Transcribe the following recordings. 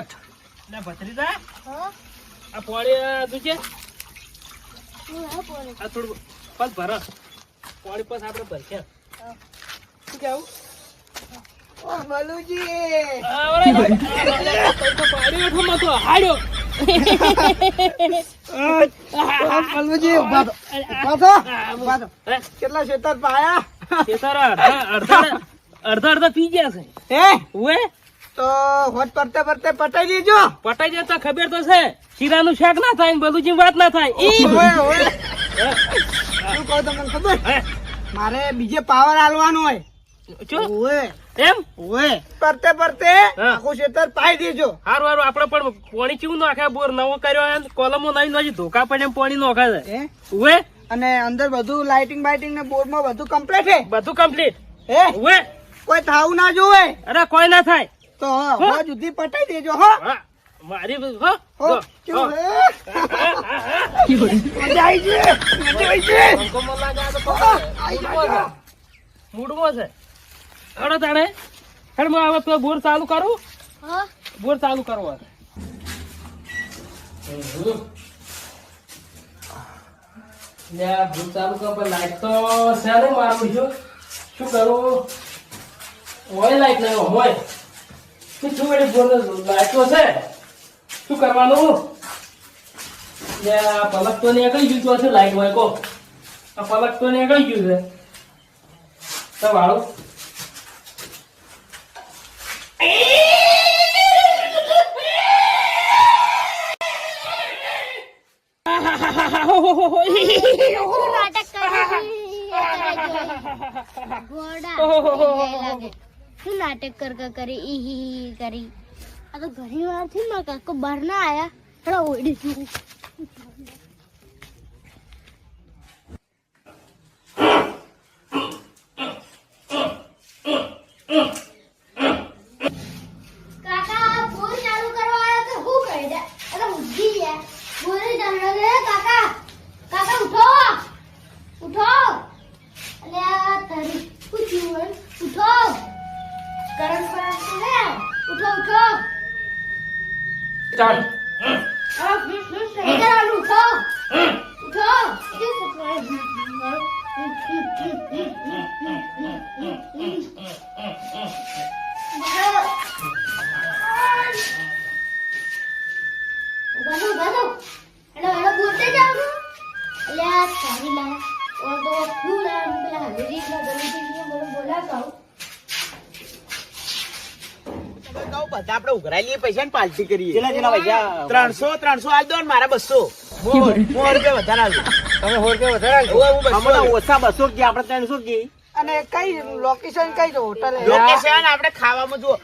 આઠ ને ભત્રીજા? આ પોળી છે? આ થોડું પગ ભર. પોળી પસ આપણે ભરશે. શું કેવું? કેટલા શેતર પાયા? અડધા અડધા અડધા અડધા પી ગયા છે. હે? તો હોટ પરતે પરતે પટાઈ દેજો. પટાઈ જાય તો ખબર તો છે. શીરાનું શાક ના થાય ને બધું વાત ના થાય. શું કહો તમને ખબર? મારે બીજે પાવર આલવાનો હોય. ઓય. એમ? ઓય. પરતે પરતે આખું શેતર પાઈ દેજો. હારું હારું. આપણે પણ પોણી ચીવું નાખે બોર નવો કર્યો હોય કોલમો નહીં નજી ધોકા પડે એમ પોણી નાખે છે હે? ઉવે અને અંદર બધું લાઇટિંગ બાઇટિંગ ને બોર્ડમાં બધું કમ્પ્લીટ છે. બધું કમ્પ્લીટ કોઈ થાવું ના જોવે. અરે કોઈ ના થાય. તો હો સુધી પટાઈ દેજો હો. મારી કેવું છે છે તો. મૂડમાં છે. હડો તાણે. હેડ તો બોર ચાલુ કરું. બોર ચાલુ કરવો લે બોર ચાલુ કર લાઈટ તો છે મારું શું કરું? હોય લાઈટ નહીં હોય. છું વળી તો છે શું કરવાનું? લે, આ પલક તો ને કઈ ગયું છે લાઈટ આ પલક તો ને કઈ ગયું છે. તો વાળું. નાટક કર કર કરી, ઈ હી હી કરી. આ તો ઘણી વારથી મારા કાકો બહાર ના આયા. થોડા ઓડી છું કાકા બોર ચાલુ કરવા આવ્યા તો હું કરી દે અરે ઉઠી ગયા બોર ચાલુ કરે કાકા કાકા ઉઠો ઉઠો અલે આ તારી પૂછ્યું હોય ઉઠો કરંટ કરંટ તો હે ઉઠો ઉઠો ચાલ આ ફિસ ફિસ નહીં કરવાનું ઉઠો ઉઠો શું ઉભાનો ઉભાનો હેલો હેલો બોલતે જાવ છો એટલે લા ઓર તો શું લા પેલા હવેલી ના ગલી થી મને બોલાવતો આવું કહું બધા આપણે ઉઘરાઈ લઈએ પૈસા ને પાલટી કરીએ. કેટલા કેટલા પૈસા? ત્રણસો ત્રણસો આલ દો ને મારા બસો. હું રૂપિયા વધારે આલું તમે સો રૂપિયા વધારે હું હમણાં ઓછા બસો કે આપણે ત્રણસો કે? અને કઈ લોકેશન કઈ છે હોટલ લોકેશન આપણે ખાવામાં જુઓ.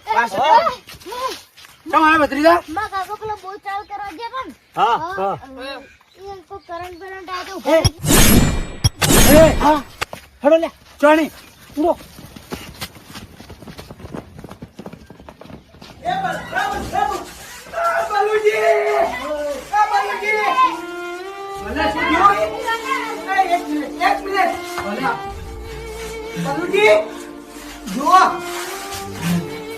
તમારા ભત્રીજા? માં કાકો પેલો બહુ ચાલ કરવા ગયા પણ હા હા. ઈ કરંટ આ તો એ, એ, હા. હડો લે ચાણી. ઉડો.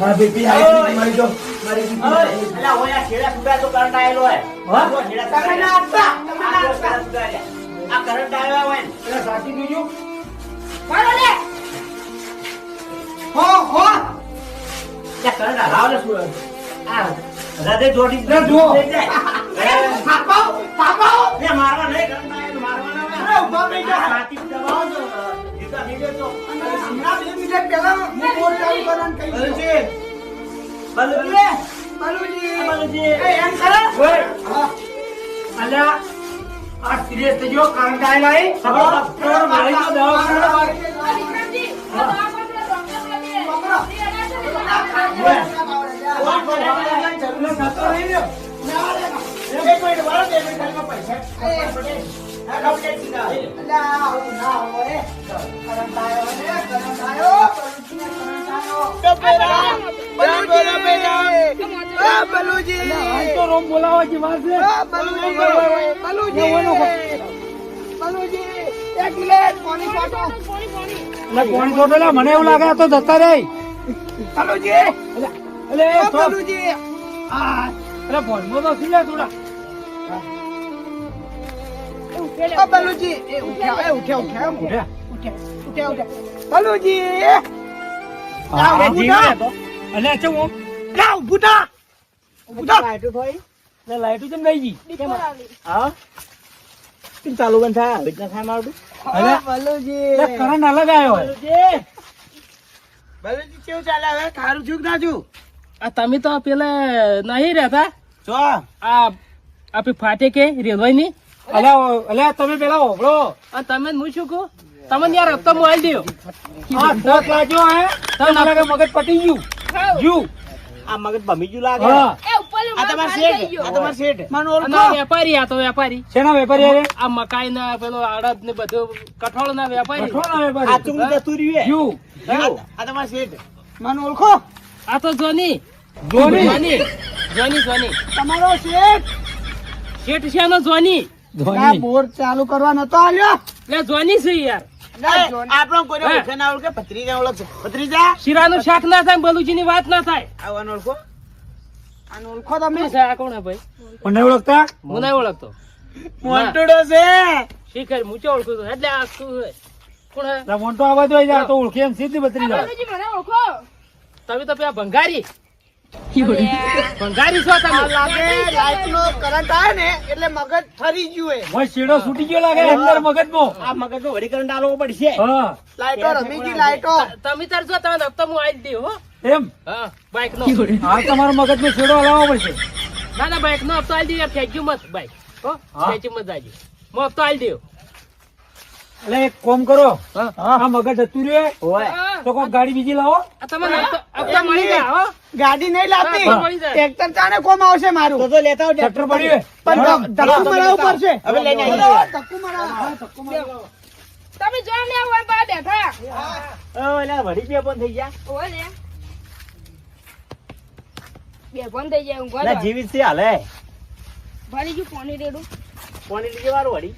હા બેબી આઈ મારી જો મારી અલા, ઓય છેડા છૂટા તો કરંટ આયેલો હૃદય જોડી જુઓ. થઈ જાય. એ. મારવા નહીં કરંટ મારવાના ના. થઈ જા. આ દબાવો તો, જીતા થઈ જાય તો. અને હમણાં બે મિનિટ પહેલા હું બોલ ચાલુ કરવાનું કહી દઉં. બલુજી. બલુજી. બલુજી. એમ ખરા? અલ્યા, આ સિરિયસ થઈ ગયો કારણ કે ખબર મળી તો રોમ બોલાવો છે વાત છે એટલે કોણ ખોટો લે મને એવું લાગે તો જતા રે બલુજી એટલે બલુજી આ અરે ભણમાં તો થઈ જાય થોડા ઓ બલુજી એ ઉઠ્યા એ ઉઠ્યા ઉઠ્યા એમ ઉઠ્યા. ઉઠ્યા ઉઠ્યા બલુજી હા, ઊભું જીવે થા. તો. અલે લા ઊભું થા ઊભું થા લાઈટો થોડી લે લાઈટું ચમ ગઈ જી હા કેમ ચાલુ બંધ થાય આવી રીતના થાય મારું અરે, બલુજી લે કરંટ અલગ આવ્યો બલુજી બલુજી કેવું ચાલે હવે ખારું છું ના છું આ તમે તો પેલા નહીં રહેતા જો આ આપે ફાટે કે રેલવાયની અલે અલે તમે પેલા ઓભળો અને તમે હું શું કહું. તમને યાર હપ્તા મોબાઈલ દઉં આ શોખ લાગ્યો હે? તો લાગે મગજ પટી ગયું. ગયું. આ મગજ ભમી ગયું લાગે. હા. આ તમાર શેઠ આ તમાર શેઠ. મને ઓળખો. વેપારી આ તો વેપારી. શેના વેપારી અરે આ મકાઈ ના પેલો અડદ ને બધું કઠોળ ના વેપારી. કઠોળના આ વેપારી ચૂંગ જતું રહ્યું હે. ગયું. આ આ તમાર શેઠ. મને ઓળખો. આ તો જોની. જોની. જોની. જોની જોની. તમારો શેઠ. શેઠ છે નો જોની આ ધોની બોર ચાલુ કરવા નતો આલ્યો લે જોની છે યાર. આપણો કોઈ ઓળખે ના ઓળખે ભત્રીજા ઓળખશે ભત્રીજા શિરાનો શાક ના થાય બલુજી ની વાત ના થાય. આવાનો ઓળખો. આનો ઓળખો તમે. છે આ કોણ ભાઈ? પણ નહીં ઓળખતા? હું નહીં ઓળખતો. મોન્ટુડો છે. શિખર હું ચો ઓળખું છું? એટલે આ શું છે? કોણ મોન્ટો આવાજ હોય તો ઓળખે એમ સીધી બતરી જાય તમે તો પેલા ભંગારી. ભંગારી છો તમે? લાગે લાઈટ નો કરંટ આવે ને એટલે મગજ ઠરી ગયું હે મોય શેડો છૂટી ગયો લાગે અંદર મગજમાં આ મગજ નો વળી કરંટ આલવો પડશે. હા. લાઈટો રમી લાઈટો. તમે તાર તમે હપ્તા હું આલી દઉં હો. એમ? હા બાઈક નો હાલ મગજ મગજમાં શેડો હલાવવો પડશે. ના ના બાઈક નો હપ્તો આલી દે ફેંક્યું મત બાઈક હો. હા. મત આવી હું હપ્તો આલી દઉં એટલે એક કોમ કરો. હા. આ મગજ જતું રહ્યું તો કોઈ ગાડી બીજી લાવો. આ તમને હપ્તો હપ્તા મળી જાય ગાડી નહીં લાવતી. ટ્રેક્ટર ચાને કોમ આવશે મારું? તો લેતા ટ્રેક્ટર પડ્યું પણ ધક્કું મરાવું પડશે. હવે લઈને ધક્કું મરાવો. તમે જો લે હોય બા બેઠા. ઓલા વડી બે પણ થઈ ગયા. ને બે પણ થઈ ગયા હું. જીવિત છે હાલે. ભરી ગયું પાણી રેડું. પાણી લીધે વારું વળી.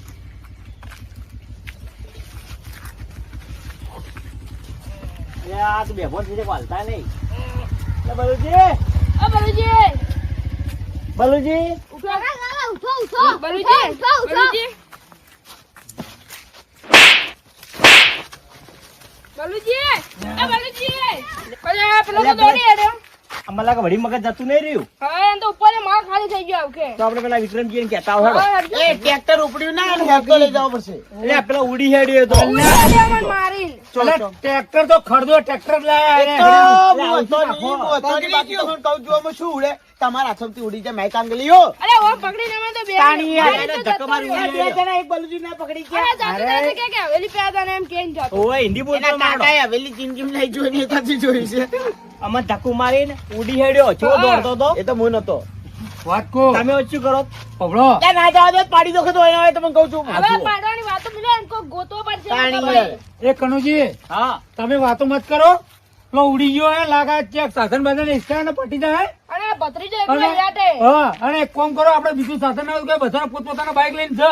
આ તો બે પણ થઈ જાય હાલતા નહીં બલુજી. બલુજી. બલુજી. ઉઠો. ઉઠો, ઉઠો. બલુજી. ઉઠો. બલુજી. બલુજી. એ બલુજી. પેલા દોડી હેડ્યો આમાં લાગે વળી મગજ જતું નહીં રહ્યું. હા એમ તો ઉપર માર ખાલી થઈ ગયો કે તો આપણે પેલા વિક્રમજી ને કહેતા હોય એ ટ્રેક્ટર ઉપડ્યું ના એટલે હેડતો લઈ જવો પડશે. એટલે પેલા ઉડી હેડ્યો તો મારી ચલો ટ્રેક્ટર તો ખરદો ટ્રેક્ટર લાયા તો. હું હતો નહીં, હું હતો બાકી તો હું કહું જો આમાં શું ઉડે? તમારા હાથમાંથી ઉડી જાય મેં કાંગલીઓ અરે ઓ પકડીને અમે તો બે તાણી એને ધક્કો મારી ઉડી બે જણા એક બલુજીને પકડી અરે ગયા. જાતો કે કે હવેલી પે ને એમ કેન જાતો. ઓય, હિન્દી બોલતો કાકાએ હવેલી જિંદગી લઈ જોઈ ને એકાદી જોઈ છે. આમાં ધક્કો મારીને ઉડી હેડ્યો. છો હા. દોડતો તો. એ તો હું નતો. વાટકો તમે શું કરો? પબડો એ ના જાવ દે પાડી દો તો એને તમને કહું છું. હવે પાડવાની વાતો મિલે એમ કોઈ ગોતવો પડશે એ કનુજી હા. તમે વાતો મત કરો. લો ઉડી ગયો હે લાગે ચેક સાધન બાધન ઈસકા ને પટી જાય. અને ભત્રીજો એકલો અને યાટે હા અને એક કોમ કરો આપણે બીજું સાધન આવ્યું કે બધા પોતપોતાના બાઈક લઈને જ.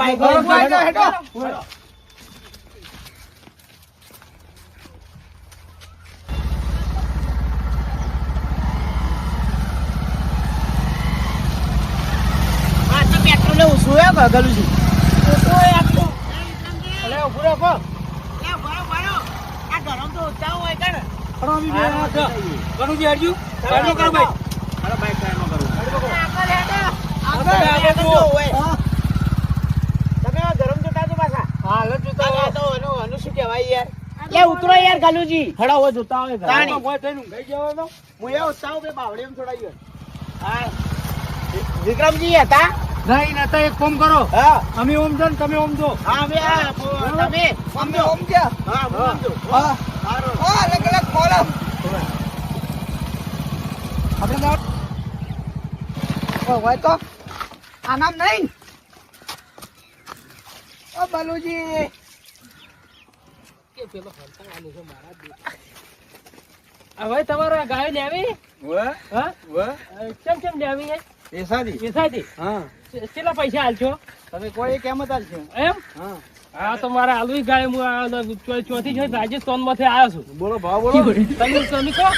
બાઈક હેડો, હેડો. હેડો. આ છું? હે ગલુજી અલે ઉભું રાખો ભરો, ભરો. આ ગરમ તો ઓછા હોય કે ને? બી કરો ભાઈ. આગળ, આગળ જો હોય. તમે આ ગરમ જોતા છો પાછા? હા હાલત જોતા તો એનું એનું શું કહેવાય યાર? લે ઉતરો યાર ગાલુજી. ખડા હોય જોતા હોય તાણી. થઈને જવાનો હું એ ઉત્સાહ બે બાવળીમાં છોડાયો હા. વિક્રમજી હતા? નહીં નતા એક કામ કરો. હા. અમે ઓમ છો તમે ઓમ હા બે હા તમે સમજો ઓમ કે હા ઓમ સમજો હા. હા અલગ અલગ કોલમ. આપણે જાવ હોય તો આનામ નહીં. ઓ બલુજી. કે પેલો ફરતા આનું છે મારા જ. હવે તમારા ગાય લેવી? હા? કેમ કેમ લેવી હે? એસાદી વેસાતી હા. કેટલા પૈસા હાલશો તમે કોઈ કેમ જ છે એમ? હા. હા તો મારા આલુ ગાય હું ચોથી છે રાજસ્થાનમાંથી આવ્યો છું. બોલો ભાવ બોલો. તમે તમે કહો?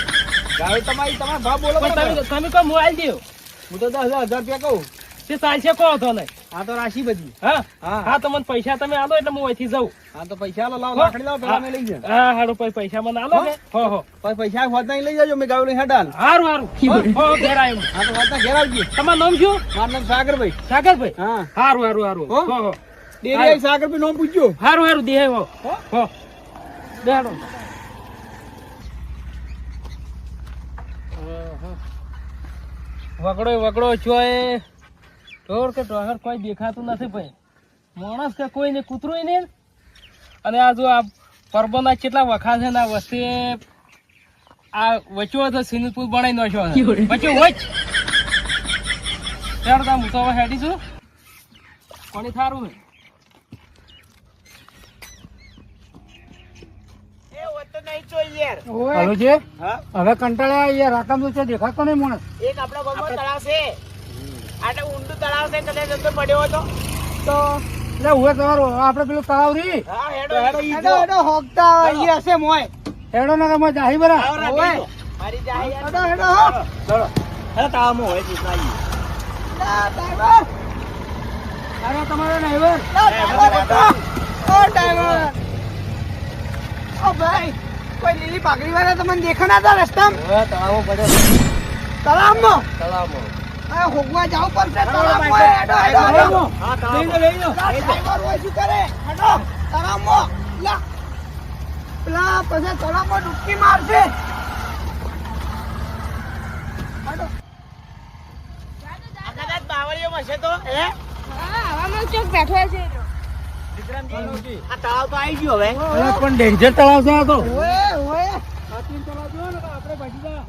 ગાડી તમારી તમારા ભાવ બોલો તમે તમે કહો મોબાઈલ હું તો દસ હજાર રૂપિયા કહું. તે ચાલશે કહો તો નહીં. આ તો રાશિ બધી. હા? હા. તમને પૈસા તમે આલો એટલે હું અહીંથી જાઉં. હા તો પૈસા આલો લાવો લાકડી લાવો પેલા લઈ જાય હા હારું પછી પૈસા મને આલો ને. હો હો. પછી પૈસા હોત નહીં લઈ જાજો મેં ગાડી લઈ હેડાલ. હારું હારું. હો, ઘેર આવ્યો હા. તો હોત ઘેર આવજો. તમારું નામ શું? મારું નામ સાગરભાઈ. સાગરભાઈ? હા. હારું હારું હારું. હો? હો ડેરી સાગરભાઈ નામ પૂછજો. હારું હારું દેહ હો. હો? દેહાડો વગડો વગડો ચોય ઢોર કે ઢોહર કોઈ દેખાતું નથી ભાઈ. માણસ કે કોઈ ને કૂતરું નહીં? અને આ જો આ પરબોના કેટલા વખા છે ને આ વસ્તી આ વચ્ચો તો સ્વિમિંગ પુલ બનાવી નાખ્યો છે. વચ્ચે વચ ત્યારે તમે તો હવે હેડી છું. કોની થારું હા? હવે કંટાળ્યા યાર. તો દેખાતો નહીં માણસ. એક આપણા ગામમાં તળાવ છે. આટલે ઊંડું તળાવ છે કદાચ અંદર પડ્યો હતો તો. એટલે હું તમારો આપણે પેલું તળાવ રી? હા હેડો. હેડો હેડો હેડો હોગતા અહીં હશે મોય. હેડો ના તમે જાહી બરા. ઓય મારી જાય હેડો હેડો ચલો હેડો તાવમાં હોય છે સાઈ લા ડ્રાઈવર. અરે તમારો ડ્રાઈવર. ઓ ડ્રાઈવર. ઓ ભાઈ કોઈ લીલી પાઘડી વાળા તમને દેખાના હતા રસ્તામાં? તળાવો પડ્યો. તળાવમાં? તળાવમાં. હોગવા જાવ પડશે પેલા પછી ડૂબકી મારશે. તો હે? હા હવામાં ચોક બેઠો છે આ તળાવ તો આવી ગયો હવે. પણ ડેન્જર તળાવ છે આ તો. ઓએ ઓએ આપણે ભાગી જા.